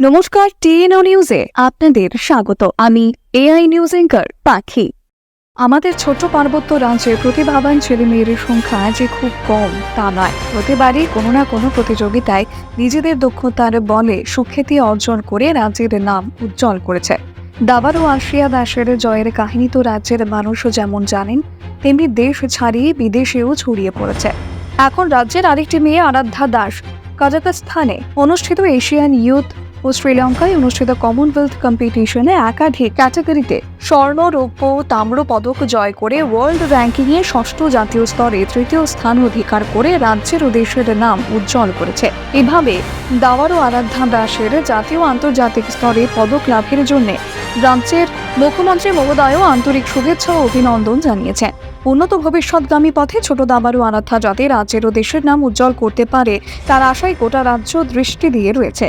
নমস্কার, টিএনও নিউজে আপনাদের স্বাগত। আমি এআই নিউজ এঙ্কার পাখি। আমাদের ছোট্ট পার্বত্য রাজ্যে প্রতিভাবান ছেলে মেয়ের সংখ্যা যে খুব কম, তা নয়। প্রতিবারই কোনো না কোনো প্রতিযোগিতায় নিজেদের দক্ষতার বলে সুখ্যাতি অর্জন করে রাজ্যের নাম উজ্জ্বল করেছে। দাবার ও আশিয়া দাসের জয়ের কাহিনী তো রাজ্যের মানুষও যেমন জানেন, তেমনি দেশ ছাড়িয়ে বিদেশেও ছড়িয়ে পড়েছে। এখন রাজ্যের আরেকটি মেয়ে আরাধ্যা দাস কাজাকস্তানে অনুষ্ঠিত এশিয়ান ইউথ শ্রীলঙ্কায় অনুষ্ঠিত কমনওয়েলথ কম্পিটিশনে একাধিক ক্যাটাগরিতে স্বর্ণ, রৌপ্য, তাম্র পদক জয় করে ওয়ার্ল্ড র্যাঙ্কিংয়ে ষষ্ঠ জাতীয় স্তরে তৃতীয় স্থান অধিকার করে রাজ্যের ও দেশের নাম উজ্জ্বল করেছে। এভাবে দাওয়ার ও আরাধ্যা দাসের জাতীয় আন্তর্জাতিক স্তরে পদক লাভের জন্য রাজ্যের মুখ্যমন্ত্রী মহোদয়ও আন্তরিক শুভেচ্ছা ও অভিনন্দন জানিয়েছেন। উন্নত ভবিষ্যৎগামী পথে ছোট দাবারু আরাধ্যা যাতে রাজ্যের ও দেশের নাম উজ্জ্বল করতে পারে, তার আশায় গোটা রাজ্য দৃষ্টি দিয়ে রয়েছে।